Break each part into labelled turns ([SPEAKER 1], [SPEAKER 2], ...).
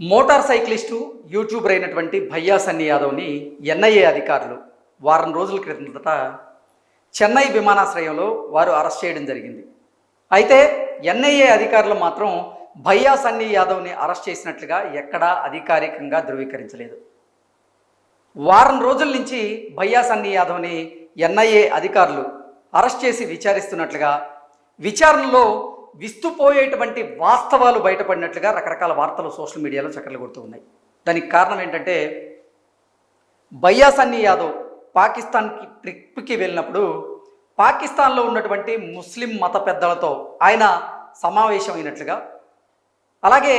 [SPEAKER 1] Motor cyclist YouTuber అయినటువంటి భయ్యా సన్ని యాదవ్ని NIA అధికారులు వారం రోజుల క్రిందట చెన్నై విమానాశ్రయంలో వారు అరెస్ట్ చేయడం జరిగింది. అయితే ఎన్ఐఏ అధికారులు మాత్రం భయ్యా సన్ని యాదవ్ని అరెస్ట్ చేసినట్లుగా ఎక్కడా అధికారికంగా ధృవీకరించలేదు. వారం రోజుల నుంచి భయ్యా సన్ని యాదవ్ని ఎన్ఐఏ అధికారులు అరెస్ట్ చేసి విచారిస్తున్నట్లుగా విచారణలో విస్తుపోయేటువంటి వాస్తవాలు బయటపడినట్లుగా రకరకాల వార్తలు సోషల్ మీడియాలో చక్కర్లు కొడుతూ ఉన్నాయి. దానికి కారణం ఏంటంటే బయ్యాసన్నీ యాదవ్ పాకిస్తాన్కి ట్రిప్కి వెళ్ళినప్పుడు పాకిస్తాన్లో ఉన్నటువంటి ముస్లిం మత పెద్దలతో ఆయన సమావేశమైనట్లుగా అలాగే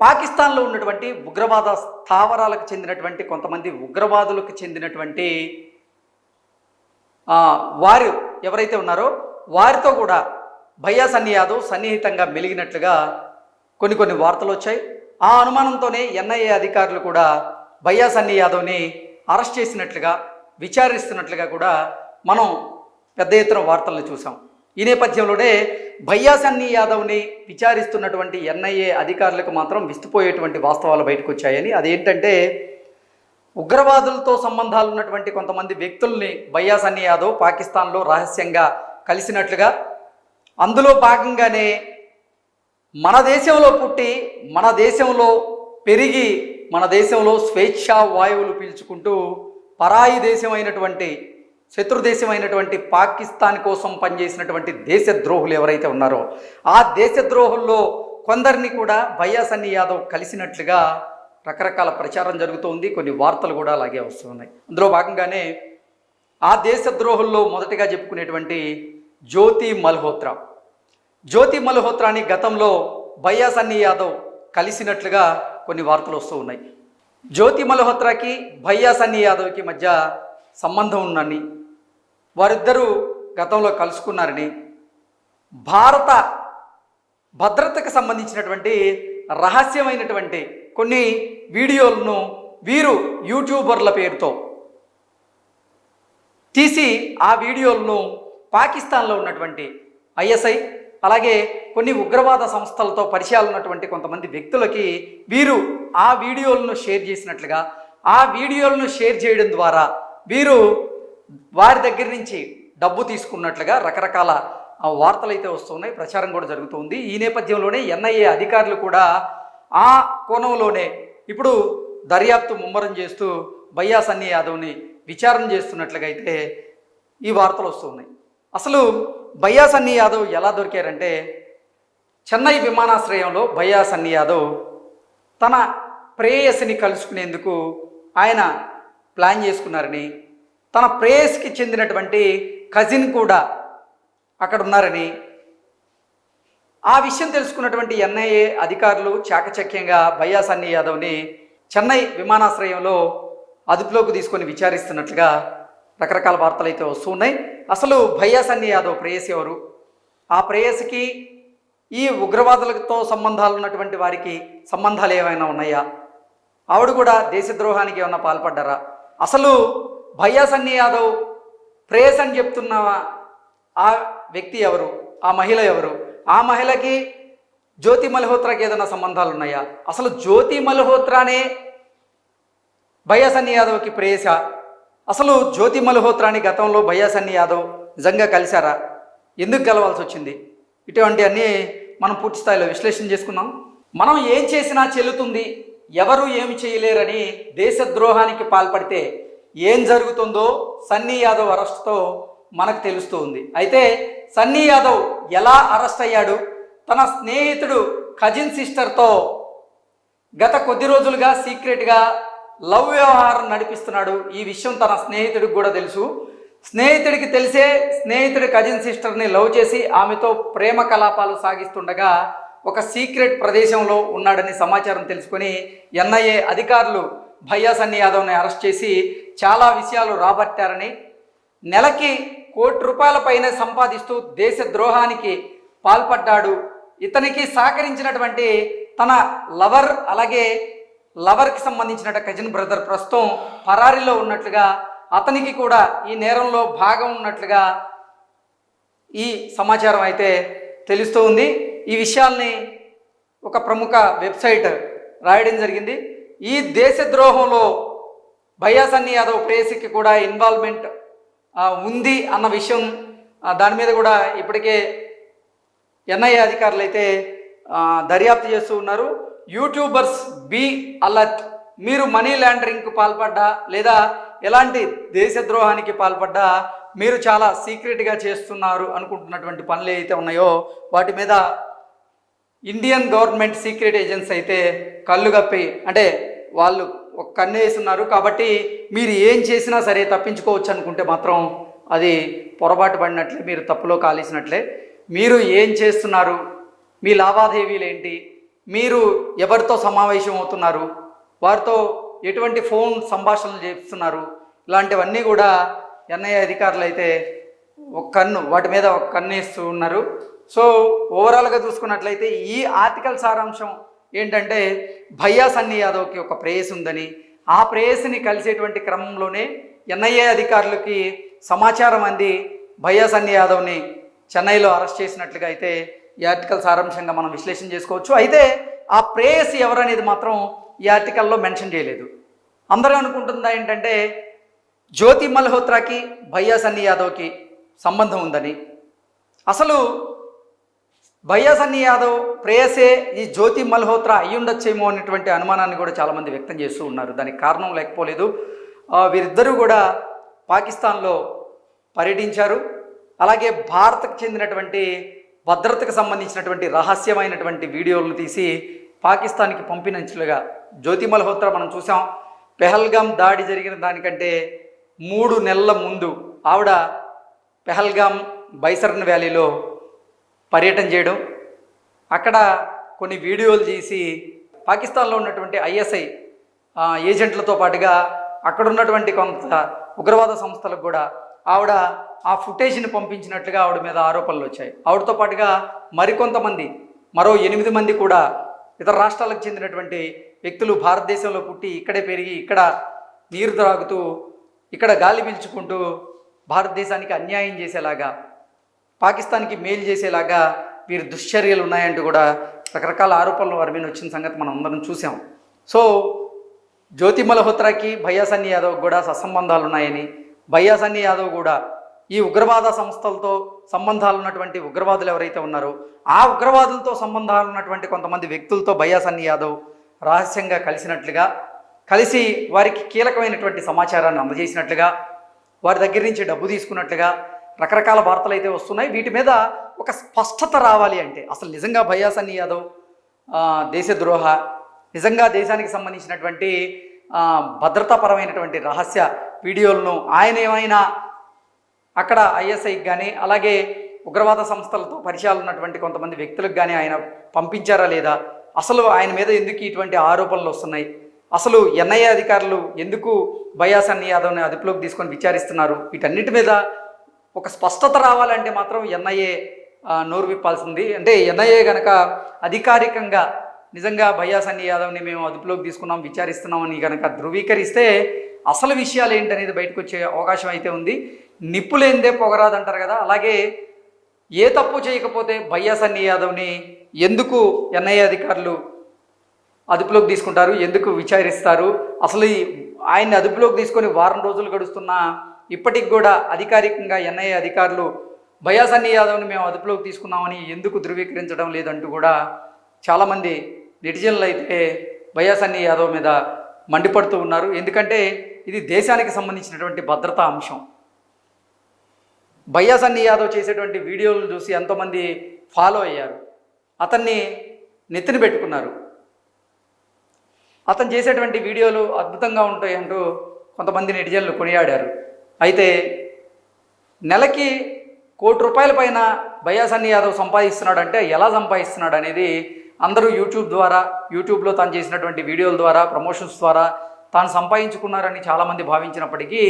[SPEAKER 1] పాకిస్తాన్లో ఉన్నటువంటి ఉగ్రవాద స్థావరాలకు చెందినటువంటి కొంతమంది ఉగ్రవాదులకు చెందినటువంటి వారు ఎవరైతే ఉన్నారో వారితో కూడా భయ్యా సన్నీ యాదవ్ సన్నిహితంగా మెలిగినట్లుగా కొన్ని కొన్ని వార్తలు వచ్చాయి. ఆ అనుమానంతోనే ఎన్ఐఏ అధికారులు కూడా భయ్యా సన్నీ యాదవ్ని అరెస్ట్ చేసినట్లుగా విచారిస్తున్నట్లుగా కూడా మనం పెద్ద ఎత్తున వార్తలను చూసాం ఈ నేపథ్యంలోనే భయ్యా సన్నీ యాదవ్ని విచారిస్తున్నటువంటి ఎన్ఐఏ అధికారులకు మాత్రం విస్తుపోయేటువంటి వాస్తవాలు బయటకు వచ్చాయని. అదేంటంటే ఉగ్రవాదులతో సంబంధాలు ఉన్నటువంటి కొంతమంది వ్యక్తుల్ని భయ్యా సన్ని యాదవ్ పాకిస్తాన్లో రహస్యంగా కలిసినట్లుగా అందులో భాగంగానే మన దేశంలో పుట్టి మన దేశంలో పెరిగి మన దేశంలో స్వేచ్ఛా వాయువులు పీల్చుకుంటూ పరాయి దేశమైనటువంటి శత్రుదేశమైనటువంటి పాకిస్తాన్ కోసం పనిచేసినటువంటి దేశద్రోహులు ఎవరైతే ఉన్నారో ఆ దేశద్రోహుల్లో కొందరిని కూడా భయ్యా సన్ని యాదవ్ కలిసినట్లుగా రకరకాల ప్రచారం జరుగుతోంది కొన్ని వార్తలు కూడా అలాగే వస్తున్నాయి. అందులో భాగంగానే ఆ దేశద్రోహుల్లో మొదటిగా చెప్పుకునేటువంటి జ్యోతి మల్హోత్రా. జ్యోతి మల్హోత్రాని గతంలో భయ్యా సన్నీ యాదవ్ కలిసినట్లుగా కొన్ని వార్తలు వస్తూ ఉన్నాయి. జ్యోతి మల్హోత్రాకి భయ్యా సన్నీ యాదవ్కి మధ్య సంబంధం ఉందని వారిద్దరూ గతంలో కలుసుకున్నారని భారత భద్రతకు సంబంధించినటువంటి రహస్యమైనటువంటి కొన్ని వీడియోలను వీరు యూట్యూబర్ల పేరుతో తీసి ఆ వీడియోలను పాకిస్తాన్లో ఉన్నటువంటి ఐఎస్ఐ అలాగే కొన్ని ఉగ్రవాద సంస్థలతో పరిచయాలు ఉన్నటువంటి కొంతమంది వ్యక్తులకి వీరు ఆ వీడియోలను షేర్ చేసినట్లుగా ఆ వీడియోలను షేర్ చేయడం ద్వారా వీరు వారి దగ్గర నుంచి డబ్బు తీసుకున్నట్లుగా రకరకాల వార్తలు అయితే వస్తున్నాయి ప్రచారం కూడా జరుగుతుంది. ఈ నేపథ్యంలోనే ఎన్ఐఏ అధికారులు కూడా ఆ కోణంలోనే ఇప్పుడు దర్యాప్తు ముమ్మరం చేస్తూ బయ్యా సన్నీ యాదవ్ని విచారణ చేస్తున్నట్లుగా అయితే ఈ వార్తలు వస్తున్నాయి. అసలు భయ్యా సన్నీ యాదవ్ ఎలా దొరికారంటే చెన్నై విమానాశ్రయంలో భయ్యా సన్నీ యాదవ్ తన ప్రేయసిని కలుసుకునేందుకు ఆయన ప్లాన్ చేసుకున్నారని తన ప్రేయస్కి చెందినటువంటి కజిన్ కూడా అక్కడ ఉన్నారని ఆ విషయం తెలుసుకున్నటువంటి ఎన్ఐఏ అధికారులు చాకచక్యంగా భయ్యా సన్నీ యాదవ్ని చెన్నై విమానాశ్రయంలో అదుపులోకి తీసుకొని విచారిస్తున్నట్లుగా రకరకాల వార్తలు అయితే వస్తున్నాయి అసలు భయ్యా సన్ని యాదవ్ ప్రేయసి ఎవరు? ఆ ప్రేయసికి ఈ ఉగ్రవాదులతో సంబంధాలు ఉన్నటువంటి వారికి సంబంధాలు ఏమైనా ఉన్నాయా? ఆవిడ కూడా దేశద్రోహానికి ఏమైనా పాల్పడ్డారా? అసలు భయ్యా సన్ని యాదవ్ ప్రేయస్ అని చెప్తున్న ఆ వ్యక్తి ఎవరు? ఆ మహిళ ఎవరు? ఆ మహిళకి జ్యోతి మల్హోత్రాకి ఏదైనా సంబంధాలు ఉన్నాయా? అసలు జ్యోతి మల్హోత్రానే భయ్యా సన్ని యాదవ్కి ప్రేయస? అసలు జ్యోతి మల్హోత్రాని గతంలో భయ్యా సన్నీ యాదవ్ నిజంగా కలిశారా? ఎందుకు కలవాల్సి వచ్చింది? ఇటువంటి అన్నీ మనం పూర్తి స్థాయిలో విశ్లేషణ చేసుకున్నాం మనం ఏం చేసినా చెల్లుతుంది ఎవరు ఏమి చేయలేరని దేశద్రోహానికి పాల్పడితే ఏం జరుగుతుందో సన్నీ యాదవ్ అరెస్ట్తో మనకు తెలుస్తూ ఉంది. అయితే సన్నీ యాదవ్ ఎలా అరెస్ట్ అయ్యాడు? తన స్నేహితుడు కజిన్ సిస్టర్తో గత కొద్ది రోజులుగా సీక్రెట్గా లవ్ వ్యవహారం నడిపిస్తున్నాడు. ఈ విషయం తన స్నేహితుడికి కూడా తెలుసు. స్నేహితుడికి తెలిసే స్నేహితుడి కజిన్ సిస్టర్ని లవ్ చేసి ఆమెతో ప్రేమ కలాపాలు సాగిస్తుండగా ఒక సీక్రెట్ ప్రదేశంలో ఉన్నాడని సమాచారం తెలుసుకొని ఎన్ఐఏ అధికారులు భయ్యా సన్ని యాదవ్ని అరెస్ట్ చేసి చాలా విషయాలు రాబట్టారని నెలకి కోటి రూపాయల పైన సంపాదిస్తూ దేశ ద్రోహానికి పాల్పడ్డాడు. ఇతనికి సహకరించినటువంటి తన లవర్ అలాగే లవర్కి సంబంధించిన కజిన్ బ్రదర్ ప్రస్తుతం పరారీలో ఉన్నట్లుగా అతనికి కూడా ఈ నేరంలో భాగం ఉన్నట్లుగా ఈ సమాచారం అయితే తెలుస్తూ ఉంది. ఈ విషయాల్ని ఒక ప్రముఖ వెబ్సైట్ రాయడం జరిగింది. ఈ దేశద్రోహంలో భయ్యా యాదవ్ ప్రేయసికి కూడా ఇన్వాల్వ్మెంట్ ఉంది అన్న విషయం దాని మీద కూడా ఇప్పటికే ఎన్ఐఏ అధికారులు అయితే దర్యాప్తు చేస్తూ ఉన్నారు. YouTubers be alert. మీరు మనీ లాండరింగ్కు పాల్పడ్డా లేదా ఎలాంటి దేశద్రోహానికి పాల్పడ్డా మీరు చాలా సీక్రెట్గా చేస్తున్నారు అనుకుంటున్నటువంటి పనులు ఏవైతే ఉన్నాయో వాటి మీద ఇండియన్ గవర్నమెంట్ సీక్రెట్ ఏజెన్సీ అయితే కళ్ళు కప్పి అంటే వాళ్ళు ఒక కన్ను వేస్తున్నారు కాబట్టి మీరు ఏం చేసినా సరే తప్పించుకోవచ్చు అనుకుంటే మాత్రం అది పొరపాటు పడినట్లే మీరు తప్పులో కాలేసినట్లే. మీరు ఏం చేస్తున్నారు? మీ లావాదేవీలు ఏంటి? మీరు ఎవరితో సమావేశం అవుతున్నారు? వారితో ఎటువంటి ఫోన్ సంభాషణలు చేస్తున్నారు? ఇలాంటివన్నీ కూడా ఎన్ఐఏ అధికారులు అయితే ఒక కన్ను వాటి మీద ఒక కన్ను ఇస్తూ ఉన్నారు. సో ఓవరాల్గా చూసుకున్నట్లయితే ఈ ఆర్టికల్ సారాంశం ఏంటంటే భయ్యా సన్నీ యాదవ్కి ఒక ప్రేయస్ ఉందని. ఆ ప్రేయస్ని కలిసేటువంటి క్రమంలోనే ఎన్ఐఏ అధికారులకి సమాచారం అంది భయ్యా సన్నీ యాదవ్ని చెన్నైలో అరెస్ట్ చేసినట్లుగా అయితే ఈ ఆర్టికల్ సారాంశంగా మనం విశ్లేషణ చేసుకోవచ్చు. అయితే ఆ ప్రేయస్ ఎవరనేది మాత్రం ఈ ఆర్టికల్లో మెన్షన్ చేయలేదు. అందరూ అనుకుంటుందా ఏంటంటే జ్యోతి మల్హోత్రాకి భయ్యా సన్నీ యాదవ్కి సంబంధం ఉందని. అసలు భయ్యా సన్నీ యాదవ్ ప్రేయసే ఈ జ్యోతి మల్హోత్రా అయి ఉండొచ్చేమో అనేటువంటి అనుమానాన్ని కూడా చాలామంది వ్యక్తం చేస్తూ ఉన్నారు. దానికి కారణం లేకపోలేదు. వీరిద్దరూ కూడా పాకిస్తాన్లో పర్యటించారు. అలాగే భారత్కు చెందినటువంటి భద్రతకు సంబంధించినటువంటి రహస్యమైనటువంటి వీడియోలను తీసి పాకిస్తాన్కి పంపినట్లుగా జ్యోతి మల్హోత్రా మనం చూసాం. పెహల్గాం దాడి జరిగిన దానికంటే మూడు నెలల ముందు ఆవిడ పెహల్గాం బైసర్న్ వ్యాలీలో పర్యటన చేయడం. అక్కడ కొన్ని వీడియోలు తీసి పాకిస్తాన్లో ఉన్నటువంటి ఐఎస్ఐ ఏజెంట్లతో పాటుగా అక్కడ ఉన్నటువంటి కొంత ఉగ్రవాద సంస్థలకు కూడా ఆవిడ ఆ ఫుటేజ్ని పంపించినట్లుగా ఆవిడ మీద ఆరోపణలు వచ్చాయి. ఆవిడతో పాటుగా మరికొంతమంది మరో ఎనిమిది మంది కూడా ఇతర రాష్ట్రాలకు చెందినటువంటి వ్యక్తులు భారతదేశంలో పుట్టి ఇక్కడే పెరిగి ఇక్కడ నీరు త్రాగుతూ ఇక్కడ గాలి పీల్చుకుంటూ భారతదేశానికి అన్యాయం చేసేలాగా పాకిస్తాన్కి మేలు చేసేలాగా వీరి దుశ్చర్యలు ఉన్నాయంటూ కూడా రకరకాల ఆరోపణలు వారి మీద వచ్చిన సంగతి మనం అందరం చూసాం. సో జ్యోతి మల్హోత్రాకి భయ్యా సన్నీ యాదవ్ కూడా సత్సంబంధాలు ఉన్నాయని భయ్యా సన్నీ యాదవ్ కూడా ఈ ఉగ్రవాద సంస్థలతో సంబంధాలు ఉన్నటువంటి ఉగ్రవాదులు ఎవరైతే ఉన్నారో ఆ ఉగ్రవాదులతో సంబంధాలు ఉన్నటువంటి కొంతమంది వ్యక్తులతో భయ్యా యాదవ్ రహస్యంగా కలిసినట్లుగా కలిసి వారికి కీలకమైనటువంటి సమాచారాన్ని అందజేసినట్లుగా వారి దగ్గర నుంచి డబ్బు తీసుకున్నట్లుగా రకరకాల వార్తలు అయితే వస్తున్నాయి. వీటి మీద ఒక స్పష్టత రావాలి అంటే అసలు నిజంగా భయాసన్ని యాదవ్ దేశద్రోహ నిజంగా దేశానికి సంబంధించినటువంటి భద్రతాపరమైనటువంటి రహస్య వీడియోలను ఆయన ఏమైనా అక్కడ ఐఎస్ఐకి కానీ అలాగే ఉగ్రవాద సంస్థలతో పరిచయాలు ఉన్నటువంటి కొంతమంది వ్యక్తులకు కానీ ఆయన పంపించారా లేదా? అసలు ఆయన మీద ఎందుకు ఇటువంటి ఆరోపణలు వస్తున్నాయి? అసలు ఎన్ఐఏ అధికారులు ఎందుకు బయాసన్ని యాదవ్ని అదుపులోకి తీసుకొని విచారిస్తున్నారు? వీటన్నిటి మీద ఒక స్పష్టత రావాలంటే మాత్రం ఎన్ఐఏ నోరు విప్పాల్సింది. అంటే ఎన్ఐఏ గనక అధికారికంగా నిజంగా భయ్యా సన్నీ యాదవ్ని మేము అదుపులోకి తీసుకున్నాం విచారిస్తున్నామని గనక ధృవీకరిస్తే అసలు విషయాలు ఏంటనేది బయటకు వచ్చే అవకాశం అయితే ఉంది. నిప్పు లేనిదే పొగరాదంటారు కదా అలాగే ఏ తప్పు చేయకపోతే బయ్యా సన్నీ యాదవ్ని ఎందుకు ఎన్ఐఏ అధికారులు అదుపులోకి తీసుకుంటారు ఎందుకు విచారిస్తారు? అసలు ఆయన్ని అదుపులోకి తీసుకొని వారం రోజులు గడుస్తున్నా ఇప్పటికి కూడా అధికారికంగా ఎన్ఐఏ అధికారులు బయా సన్నీ యాదవ్ని మేము అదుపులోకి తీసుకున్నామని ఎందుకు ధృవీకరించడం లేదంటూ కూడా చాలామంది నెటిజన్లు అయితే భయా సన్నీ యాదవ్ మీద మండిపడుతూ ఉన్నారు. ఎందుకంటే ఇది దేశానికి సంబంధించినటువంటి భద్రతా అంశం. భయ్యా సన్నీ యాదవ్ చేసేటువంటి వీడియోలను చూసి ఎంతోమంది ఫాలో అయ్యారు. అతన్ని నెత్తిన పెట్టుకున్నారు. అతను చేసేటువంటి వీడియోలు అద్భుతంగా ఉంటాయి అంటూ కొంతమంది నెటిజన్లు కొనియాడారు. అయితే నెలకి కోటి రూపాయల పైన భయ్యా సన్నీ యాదవ్ సంపాదిస్తున్నాడు అంటే ఎలా సంపాదిస్తున్నాడు అనేది అందరూ యూట్యూబ్ ద్వారా యూట్యూబ్లో తాను చేసినటువంటి వీడియోల ద్వారా ప్రమోషన్స్ ద్వారా తాను సంపాదించుకున్నారని చాలామంది భావించినప్పటికీ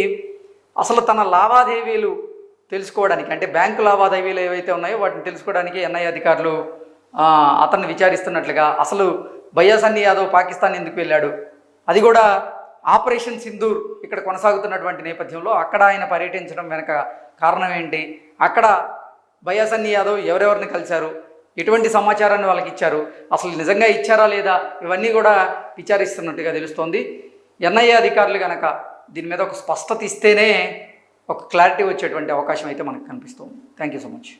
[SPEAKER 1] అసలు తన లావాదేవీలు తెలుసుకోవడానికి అంటే బ్యాంకు లావాదేవీలు ఏవైతే ఉన్నాయో వాటిని తెలుసుకోవడానికి ఎన్ఐ అధికారులు అతన్ని విచారిస్తున్నట్లుగా అసలు బయ్యాసన్నీ యాదవ్ పాకిస్తాన్ ఎందుకు వెళ్ళాడు? అది కూడా ఆపరేషన్ సింధూర్ ఇక్కడ కొనసాగుతున్నటువంటి నేపథ్యంలో అక్కడ ఆయన పర్యటించడం వెనక కారణం ఏంటి? అక్కడ భయ్యా యాదవ్ ఎవరెవరిని కలిశారు? ఎటువంటి సమాచారాన్ని వాళ్ళకి ఇచ్చారు? అసలు నిజంగా ఇచ్చారా లేదా? ఇవన్నీ కూడా విచారిస్తున్నట్టుగా తెలుస్తోంది. ఎన్ఐఏ అధికారులు కనుక దీని మీద ఒక స్పష్టత ఇస్తేనే ఒక క్లారిటీ వచ్చేటువంటి అవకాశం అయితే మనకు కనిపిస్తుంది. Thank you so much